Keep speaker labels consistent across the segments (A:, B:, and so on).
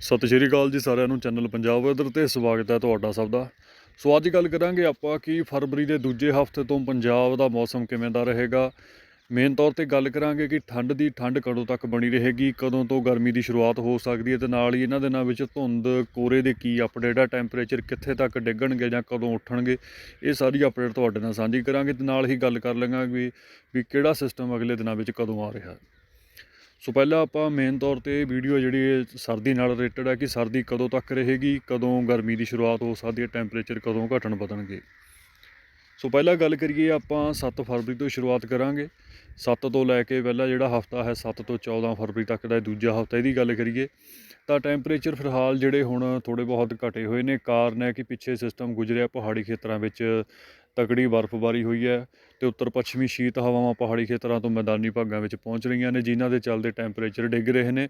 A: ਸਤਿ ਸ਼੍ਰੀ ਅਕਾਲ ਜੀ ਸਾਰਿਆਂ ਨੂੰ, ਚੈਨਲ ਪੰਜਾਬ ਵੈਦਰ ਤੇ ਸਵਾਗਤ ਹੈ ਤੁਹਾਡਾ ਸਭ ਦਾ। ਸੋ ਅੱਜ ਗੱਲ ਕਰਾਂਗੇ ਆਪਾਂ ਕਿ ਫਰਵਰੀ ਦੇ ਦੂਜੇ ਹਫ਼ਤੇ ਤੋਂ ਪੰਜਾਬ ਦਾ ਮੌਸਮ ਕਿਵੇਂ ਦਾ ਰਹੇਗਾ। ਮੇਨ ਤੌਰ ਤੇ ਗੱਲ ਕਰਾਂਗੇ ਕਿ ਠੰਡ ਦੀ ਠੰਡ ਕਦੋਂ ਤੱਕ ਬਣੀ ਰਹੇਗੀ, ਕਦੋਂ ਤੋਂ ਗਰਮੀ ਦੀ ਸ਼ੁਰੂਆਤ ਹੋ ਸਕਦੀ ਹੈ ਤੇ ਨਾਲ ਹੀ ਇਹਨਾਂ ਦਿਨਾਂ ਵਿੱਚ ਧੁੰਦ, ਕੋਰੇ ਦੇ ਕੀ ਅਪਡੇਟ ਆ ਟੈਂਪਰੇਚਰ ਕਿੱਥੇ ਤੱਕ ਡਿੱਗਣਗੇ ਜਾਂ ਕਦੋਂ ਉੱਠਣਗੇ, ਇਹ ਸਾਰੀ ਅਪਡੇਟ ਤੁਹਾਡੇ ਨਾਲ ਸਾਂਝੀ ਕਰਾਂਗੇ ਤੇ ਨਾਲ ਹੀ ਗੱਲ ਕਰ ਲਾਂਗੇ ਵੀ ਵੀ ਕਿਹੜਾ ਸਿਸਟਮ ਅਗਲੇ ਦਿਨਾਂ ਵਿੱਚ ਕਦੋਂ ਆ ਰਿਹਾ। ਸੋ ਪਹਿਲਾਂ ਆਪਾਂ ਮੇਨ ਤੌਰ ਤੇ ਵੀਡੀਓ ਜਿਹੜੀ ਸਰਦੀ ਨਾਲ ਰਿਲੇਟਡ ਹੈ ਕਿ ਸਰਦੀ ਕਦੋਂ ਤੱਕ ਰਹੇਗੀ, ਕਦੋਂ ਗਰਮੀ ਦੀ ਸ਼ੁਰੂਆਤ ਹੋ ਸਕਦੀ ਹੈ ਟੈਂਪਰੇਚਰ ਕਦੋਂ ਘਟਣ ਵਧਣਗੇ। ਸੋ ਪਹਿਲਾਂ ਗੱਲ ਕਰੀਏ ਆਪਾਂ 7 ਫਰਵਰੀ ਤੋਂ ਸ਼ੁਰੂਆਤ ਕਰਾਂਗੇ। 7 ਤੋਂ ਲੈ ਕੇ ਪਹਿਲਾ ਜਿਹੜਾ ਹਫਤਾ ਹੈ 7 ਤੋਂ 14 ਫਰਵਰੀ ਤੱਕ ਦਾ ਦੂਜਾ ਹਫਤਾ ਇਹਦੀ ਗੱਲ ਕਰੀਏ, ਤਾਂ ਟੈਂਪਰੇਚਰ ਫਿਲਹਾਲ ਜਿਹੜੇ ਹੁਣ ਥੋੜੇ ਬਹੁਤ ਘਟੇ ਹੋਏ ਨੇ, ਕਾਰਨ ਹੈ ਕਿ ਪਿੱਛੇ ਸਿਸਟਮ ਗੁਜ਼ਰਿਆ ਪਹਾੜੀ ਖੇਤਰਾਂ ਵਿੱਚ ਤਕੜੀ ਬਰਫ਼ਬਾਰੀ ਹੋਈ ਹੈ ਤੇ ਉੱਤਰ ਪੱਛਮੀ ਸ਼ੀਤ ਹਵਾਵਾਂ ਪਹਾੜੀ ਖੇਤਰਾਂ ਤੋਂ ਮੈਦਾਨੀ ਭਾਗਾਂ ਵਿੱਚ ਪਹੁੰਚ ਰਹੀਆਂ ਨੇ, ਜਿਨ੍ਹਾਂ ਦੇ ਚੱਲਦੇ ਟੈਂਪਰੇਚਰ ਡਿੱਗ ਰਹੇ ਨੇ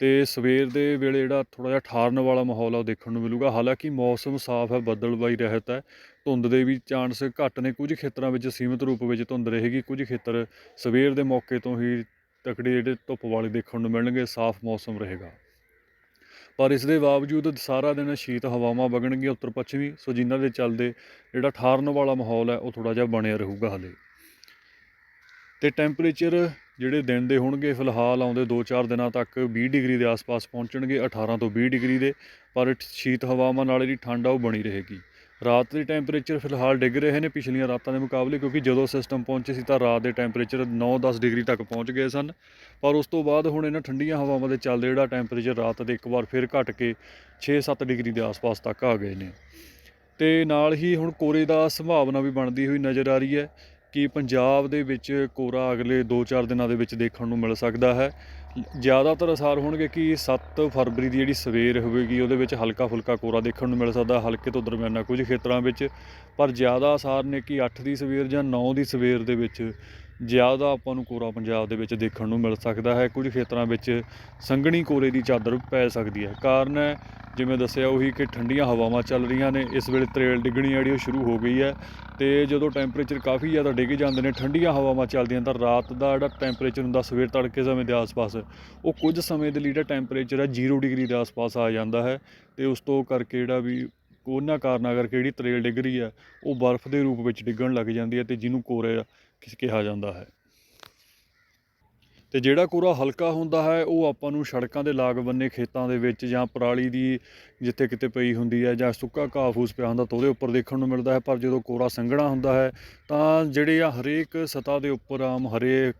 A: ਤੇ ਸਵੇਰ ਦੇ ਵੇਲੇ ਜਿਹੜਾ ਥੋੜਾ ਜਿਹਾ ਠਾਰਨ ਵਾਲਾ ਮਾਹੌਲ ਆ, ਉਹ ਦੇਖਣ ਨੂੰ ਮਿਲੂਗਾ। ਹਾਲਾਂਕਿ ਮੌਸਮ ਸਾਫ਼ ਹੈ ਬੱਦਲਬਾਈ ਰਹਿਤ ਹੈ, ਧੁੰਦ ਦੇ ਵੀ ਚਾਂਸ ਘੱਟ ਨੇ। ਕੁਝ ਖੇਤਰਾਂ ਵਿੱਚ ਸੀਮਿਤ ਰੂਪ ਵਿੱਚ ਧੁੰਦ ਰਹੇਗੀ। ਕੁਝ ਖੇਤਰ ਸਵੇਰ ਦੇ ਮੌਕੇ ਤੋਂ ਹੀ ਤਕੜੇ ਜਿਹੜੇ ਧੁੱਪ ਵਾਲੇ ਦੇਖਣ ਨੂੰ ਮਿਲਣਗੇ, ਸਾਫ਼ ਮੌਸਮ ਰਹੇਗਾ। ਪਰ ਇਸ ਦੇ ਬਾਵਜੂਦ ਸਾਰਾ ਦਿਨ ਸ਼ੀਤ ਹਵਾਵਾਂ ਵਗਣਗੀਆਂ ਉੱਤਰ ਪੱਛਮੀ, ਸੋ ਜਿਨ੍ਹਾਂ ਦੇ ਚੱਲਦੇ ਜਿਹੜਾ ਠਾਰਨ ਵਾਲਾ ਮਾਹੌਲ ਹੈ, ਉਹ ਥੋੜਾ ਜਿਹਾ ਬਣਿਆ ਰਹੂਗਾ ਹਲੇ। ਤੇ ਟੈਂਪਰੇਚਰ ਜਿਹੜੇ ਦਿਨ ਦੇ ਹੋਣਗੇ, ਫਿਲਹਾਲ ਆਉਂਦੇ 2-4 ਦਿਨਾਂ ਤੱਕ 20 ਡਿਗਰੀ ਦੇ ਆਸ-ਪਾਸ ਪਹੁੰਚਣਗੇ 18 ਤੋਂ 20 ਡਿਗਰੀ ਦੇ, ਪਰ ਸ਼ੀਤ ਹਵਾਵਾਂ ਨਾਲ ਜਿਹੜੀ ਠੰਡ ਆ, ਉਹ ਬਣੀ ਰਹੇਗੀ। ਰਾਤ ਦੇ ਟੈਂਪਰੇਚਰ ਫਿਲਹਾਲ ਡਿੱਗ ਰਹੇ ਨੇ ਪਿਛਲੀਆਂ ਰਾਤਾਂ ਦੇ ਮੁਕਾਬਲੇ, ਕਿਉਂਕਿ ਜਦੋਂ ਸਿਸਟਮ ਪਹੁੰਚੇ ਸੀ ਤਾਂ ਰਾਤ ਦੇ ਟੈਂਪਰੇਚਰ 9-10 ਡਿਗਰੀ ਤੱਕ ਪਹੁੰਚ ਗਏ ਸਨ। ਪਰ ਉਸ ਤੋਂ ਬਾਅਦ ਹੁਣ ਇਹਨਾਂ ਠੰਡੀਆਂ ਹਵਾਵਾਂ ਦੇ ਚੱਲਦੇ ਜਿਹੜਾ ਟੈਂਪਰੇਚਰ ਰਾਤ ਦੇ ਇੱਕ ਵਾਰ ਫਿਰ ਘਟ ਕੇ 6-7 ਡਿਗਰੀ ਦੇ ਆਸ-ਪਾਸ ਤੱਕ ਆ ਗਏ ਨੇ। ਤੇ ਨਾਲ ਹੀ ਹੁਣ ਕੋਰੇ ਦਾ ਸੰਭਾਵਨਾ ਵੀ ਬਣਦੀ ਹੋਈ ਨਜ਼ਰ ਆ ਰਹੀ ਹੈ ਕਿ ਪੰਜਾਬ ਦੇ ਵਿੱਚ ਕੋਰਾ ਅਗਲੇ 2-4 ਦਿਨਾਂ ਦੇ ਵਿੱਚ ਦੇਖਣ ਨੂੰ ਮਿਲ ਸਕਦਾ ਹੈ। ਜ਼ਿਆਦਾਤਰ ਅਸਾਰ ਹੋਣਗੇ ਕਿ 7 ਫਰਵਰੀ ਦੀ ਜਿਹੜੀ ਸਵੇਰ ਹੋਵੇਗੀ, ਉਹਦੇ ਵਿੱਚ ਹਲਕਾ ਫੁਲਕਾ ਕੋਰਾ ਦੇਖਣ ਨੂੰ ਮਿਲ ਸਕਦਾ, ਹਲਕੇ ਤੋਂ ਦਰਮਿਆਨਾ ਕੁਝ ਖੇਤਰਾਂ ਵਿੱਚ। ਪਰ ਜ਼ਿਆਦਾ ਅਸਾਰ ਨੇ ਕਿ 8 ਦੀ ਸਵੇਰ ਜਾਂ 9 ਦੀ ਸਵੇਰ ਦੇ ਵਿੱਚ। ਜ਼ਿਆਦਾ ਆਪਾਂ ਨੂੰ ਕੋਰਾ ਪੰਜਾਬ ਦੇ ਵਿੱਚ ਦੇਖਣ ਨੂੰ ਮਿਲ ਸਕਦਾ ਹੈ। ਕੁਝ ਖੇਤਰਾਂ ਵਿੱਚ ਸੰਘਣੀ ਕੋਰੇ ਦੀ ਚਾਦਰ ਪੈ ਸਕਦੀ ਹੈ। ਕਾਰਨ ਹੈ, ਜਿਵੇਂ ਦੱਸਿਆ, ਉਹੀ ਕਿ ਠੰਡੀਆਂ ਹਵਾਵਾਂ ਚੱਲ ਰਹੀਆਂ ਨੇ। ਇਸ ਵੇਲੇ ਤਰੇਲ ਡਿੱਗਣੀ ਜਿਹੜੀ ਉਹ ਸ਼ੁਰੂ ਹੋ ਗਈ ਹੈ ਤੇ ਜਦੋਂ ਟੈਂਪਰੇਚਰ ਕਾਫੀ ਜ਼ਿਆਦਾ ਡਿੱਗ ਜਾਂਦੇ ਨੇ, ਠੰਡੀਆਂ ਹਵਾਵਾਂ ਚੱਲਦੀਆਂ, ਤਾਂ ਰਾਤ ਦਾ ਜਿਹੜਾ ਟੈਂਪਰੇਚਰ ਹੁੰਦਾ, ਸਵੇਰ ਤੜਕੇ ਸਮੇਂ ਦੇ ਆਸ-ਪਾਸ, ਉਹ ਕੁਝ ਸਮੇਂ ਦੇ ਲਈ ਜਿਹੜਾ ਟੈਂਪਰੇਚਰ ਹੈ 0 ਡਿਗਰੀ ਦੇ ਆਸ-ਪਾਸ ਆ ਜਾਂਦਾ ਹੈ ਤੇ ਉਸ ਤੋਂ ਕਰਕੇ ਜਿਹੜਾ ਵੀ ਉਹਨਾਂ ਕਾਰਨਾਂ ਕਰਕੇ ਜਿਹੜੀ ਤਰੇਲ ਡਿੱਗ ਰਹੀ ਹੈ, ਉਹ ਬਰਫ਼ ਦੇ ਰੂਪ ਵਿੱਚ ਡਿੱਗਣ ਲੱਗ ਜਾਂਦੀ ਹੈ ਅਤੇ ਜਿਹਨੂੰ ਕੋਰੇ ਕਿਹਾ ਜਾਂਦਾ ਹੈ। ਤੇ ਜਿਹੜਾ ਕੋਰਾ ਹਲਕਾ ਹੁੰਦਾ ਹੈ, ਉਹ ਆਪਾਂ ਨੂੰ ਸੜਕਾਂ ਦੇ ਲਾਗ ਬੰਨੇ ਖੇਤਾਂ ਦੇ ਵਿੱਚ ਜਾਂ ਪਰਾਲੀ ਦੀ ਜਿੱਥੇ ਕਿਤੇ ਪਈ ਹੁੰਦੀ ਹੈ ਜਾਂ ਸੁੱਕਾ ਘਾਹ ਫੂਸ ਪਿਆ ਹੁੰਦਾ, ਤਾਂ ਉਹਦੇ ਉੱਪਰ ਦੇਖਣ ਨੂੰ ਮਿਲਦਾ ਹੈ। ਪਰ ਜਦੋਂ ਕੋਰਾ ਸੰਘਣਾ ਹੁੰਦਾ ਹੈ, ਤਾਂ ਜਿਹੜੇ ਆ ਹਰੇਕ ਸਤ੍ਹਾ ਦੇ ਉੱਪਰ ਆਮ ਹਰੇ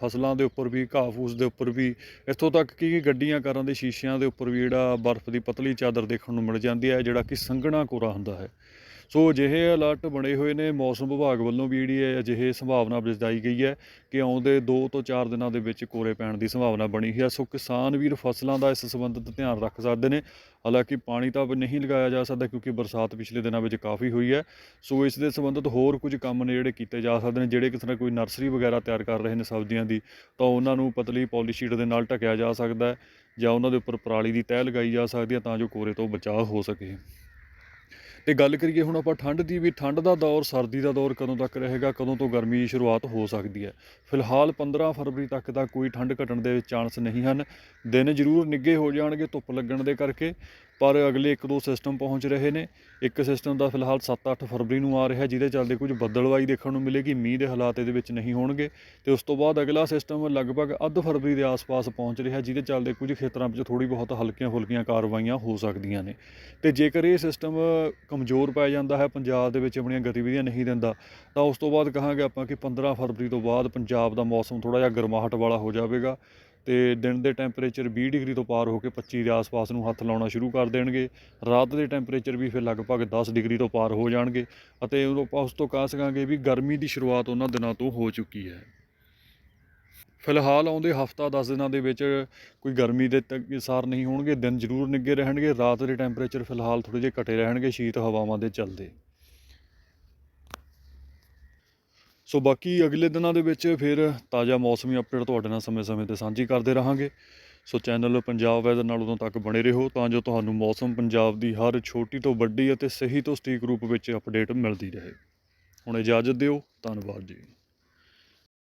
A: ਫਸਲਾਂ ਦੇ ਉੱਪਰ ਵੀ, ਘਾਹ ਫੂਸ ਦੇ ਉੱਪਰ ਵੀ, ਇੱਥੋਂ ਤੱਕ ਕਿ ਗੱਡੀਆਂ, ਕਾਰਾਂ ਦੇ ਸ਼ੀਸ਼ਿਆਂ ਦੇ ਉੱਪਰ ਵੀ ਜਿਹੜਾ ਬਰਫ਼ ਦੀ ਪਤਲੀ ਚਾਦਰ ਦੇਖਣ ਨੂੰ ਮਿਲ ਜਾਂਦੀ ਹੈ, ਜਿਹੜਾ ਕਿ ਸੰਘਣਾ ਕੋਰਾ ਹੁੰਦਾ ਹੈ। ਸੋ ਅਜਿਹੇ ਅਲਰਟ ਬਣੇ ਹੋਏ ਨੇ ਮੌਸਮ ਵਿਭਾਗ ਵੱਲੋਂ ਵੀ ਜਿਹੜੀ ਹੈ ਅਜਿਹੇ ਸੰਭਾਵਨਾ ਜਤਾਈ ਗਈ ਹੈ ਕਿ ਆਉਂਦੇ 2 ਤੋਂ 4 ਦਿਨਾਂ ਦੇ ਵਿੱਚ ਕੋਰੇ ਪੈਣ ਦੀ ਸੰਭਾਵਨਾ ਬਣੀ ਹੈ। ਸੋ ਕਿਸਾਨ ਵੀਰ ਫਸਲਾਂ ਦਾ ਇਸ ਸੰਬੰਧਿਤ ਧਿਆਨ ਰੱਖ ਸਕਦੇ ਨੇ। ਹਾਲਾਂਕਿ ਪਾਣੀ ਤਾਂ ਨਹੀਂ ਲਗਾਇਆ ਜਾ ਸਕਦਾ ਕਿਉਂਕਿ ਬਰਸਾਤ ਪਿਛਲੇ ਦਿਨਾਂ ਵਿੱਚ ਕਾਫੀ ਹੋਈ ਹੈ। ਸੋ ਇਸ ਦੇ ਸੰਬੰਧਿਤ ਹੋਰ ਕੁਝ ਕੰਮ ਨੇ ਜਿਹੜੇ ਕੀਤੇ ਜਾ ਸਕਦੇ ਨੇ, ਜਿਹੜੇ ਕਿਸੇ ਨੇ ਕੋਈ ਨਰਸਰੀ ਵਗੈਰਾ ਤਿਆਰ ਕਰ ਰਹੇ ਨੇ ਸਬਜ਼ੀਆਂ ਦੀ, ਤਾਂ ਉਹਨਾਂ ਨੂੰ ਪਤਲੀ ਪੋਲੀਸ਼ੀਟ ਦੇ ਨਾਲ ਢਕਿਆ ਜਾ ਸਕਦਾ ਹੈ ਜਾਂ ਉਹਨਾਂ ਦੇ ਉੱਪਰ ਪਰਾਲੀ ਦੀ ਤਹਿ ਲਗਾਈ ਜਾ ਸਕਦੀ ਹੈ ਤਾਂ ਜੋ ਕੋਰੇ ਤੋਂ ਬਚਾਅ ਹੋ ਸਕੇ। ਤੇ ਗੱਲ ਕਰੀਏ ਹੁਣ ਆਪਾਂ ਠੰਡ ਦੀ ਵੀ, ਠੰਡ ਦਾ ਦੌਰ, ਸਰਦੀ ਦਾ ਦੌਰ ਕਦੋਂ ਤੱਕ ਰਹੇਗਾ, ਕਦੋਂ ਤੋਂ ਗਰਮੀ ਦੀ ਸ਼ੁਰੂਆਤ ਹੋ ਸਕਦੀ ਹੈ? ਫਿਲਹਾਲ 15 ਫਰਵਰੀ ਤੱਕ ਤਾਂ ਕੋਈ ਠੰਡ ਘਟਣ ਦੇ ਚਾਂਸ ਨਹੀਂ ਹਨ। ਦਿਨ ਜ਼ਰੂਰ ਨਿੱਗੇ ਹੋ ਜਾਣਗੇ ਧੁੱਪ ਲੱਗਣ ਦੇ ਕਰਕੇ। ਪਰ ਅਗਲੇ ਇੱਕ ਦੋ ਸਿਸਟਮ ਪਹੁੰਚ ਰਹੇ ਨੇ। ਇੱਕ ਸਿਸਟਮ ਦਾ ਫਿਲਹਾਲ 7-8 ਫਰਵਰੀ ਨੂੰ ਆ ਰਿਹਾ, ਜਿਹਦੇ ਚੱਲਦੇ ਕੁਝ ਬੱਦਲਵਾਈ ਦੇਖਣ ਨੂੰ ਮਿਲੇਗੀ। ਮੀਂਹ ਦੇ ਹਾਲਾਤ ਇਹਦੇ ਵਿੱਚ ਨਹੀਂ ਹੋਣਗੇ। ਤੇ ਉਸ ਤੋਂ ਬਾਅਦ ਅਗਲਾ ਸਿਸਟਮ ਲਗਭਗ ਅੱਧ ਫਰਵਰੀ ਦੇ ਆਸ-ਪਾਸ ਪਹੁੰਚ ਰਿਹਾ, ਜਿਹਦੇ ਚੱਲਦੇ ਕੁਝ ਖੇਤਰਾਂ ਵਿੱਚ ਥੋੜੀ ਬਹੁਤ ਹਲਕੀਆਂ ਫੁਲਕੀਆਂ ਕਾਰਵਾਈਆਂ ਹੋ ਸਕਦੀਆਂ ਨੇ। ਤੇ ਜੇਕਰ ਇਹ ਸਿਸਟਮ ਕਮਜ਼ੋਰ ਪੈ ਜਾਂਦਾ ਹੈ, ਪੰਜਾਬ ਦੇ ਵਿੱਚ ਆਪਣੀਆਂ ਗਤੀਵਿਧੀਆਂ ਨਹੀਂ ਦਿੰਦਾ, ਤਾਂ ਉਸ ਤੋਂ ਬਾਅਦ ਕਹਾਂਗੇ ਆਪਾਂ ਕਿ 15 ਫਰਵਰੀ ਤੋਂ ਬਾਅਦ ਪੰਜਾਬ ਦਾ ਮੌਸਮ ਥੋੜਾ ਜਿਹਾ ਗਰਮਾਹਟ ਵਾਲਾ ਹੋ ਜਾਵੇਗਾ। ਤੇ ਦਿਨ ਦੇ ਟੈਂਪਰੇਚਰ 20 ਡਿਗਰੀ ਤੋਂ ਪਾਰ ਹੋ ਕੇ 25 ਦੇ ਆਸ-ਪਾਸ ਨੂੰ ਹੱਥ ਲਾਉਣਾ ਸ਼ੁਰੂ ਕਰ ਦੇਣਗੇ। ਰਾਤ ਦੇ ਟੈਂਪਰੇਚਰ ਵੀ ਫਿਰ ਲਗਭਗ 10 ਡਿਗਰੀ ਤੋਂ ਪਾਰ ਹੋ ਜਾਣਗੇ ਅਤੇ ਉਦੋਂ ਆਪਾਂ ਉਸ ਤੋਂ ਕਹਿ ਸਕਾਂਗੇ ਵੀ ਗਰਮੀ ਦੀ ਸ਼ੁਰੂਆਤ ਉਹਨਾਂ ਦਿਨਾਂ ਤੋਂ ਹੋ ਚੁੱਕੀ ਹੈ। ਫਿਲਹਾਲ ਆਉਂਦੇ ਹਫਤਾ 10 ਦਿਨਾਂ ਦੇ ਵਿੱਚ ਕੋਈ ਗਰਮੀ ਦੇ ਸਾਰ ਨਹੀਂ ਹੋਣਗੇ, ਦਿਨ ਜ਼ਰੂਰ ਨਿੱਗੇ ਰਹਿਣਗੇ, ਰਾਤ ਦੇ ਟੈਂਪਰੇਚਰ ਫਿਲਹਾਲ ਥੋੜੇ ਜਿਹੇ ਘਟੇ ਰਹਿਣਗੇ, ਸ਼ੀਤ ਹਵਾਵਾਂ ਦੇ ਚੱਲਦੇ। ਸੋ ਬਾਕੀ ਅਗਲੇ ਦਿਨਾਂ ਦੇ ਵਿੱਚ ਫਿਰ ਤਾਜ਼ਾ ਮੌਸਮੀ ਅਪਡੇਟ ਤੁਹਾਡੇ ਨਾਲ ਸਮੇਂ-ਸਮੇਂ ਤੇ ਸਾਂਝੀ ਕਰਦੇ ਰਹਾਂਗੇ। ਸੋ ਚੈਨਲ ਪੰਜਾਬ ਵੈਦਰ ਨਾਲ ਉਦੋਂ ਤੱਕ ਬਣੇ ਰਹੋ ਤਾਂ ਜੋ ਤੁਹਾਨੂੰ ਮੌਸਮ ਪੰਜਾਬ ਦੀ ਹਰ ਛੋਟੀ ਤੋਂ ਵੱਡੀ ਅਤੇ ਸਹੀ ਤੋਂ ਸਟੀਕ ਰੂਪ ਵਿੱਚ ਅਪਡੇਟ ਮਿਲਦੀ ਰਹੇ। ਹੁਣ ਇਜਾਜ਼ਤ ਦਿਓ, ਧੰਨਵਾਦ ਜੀ।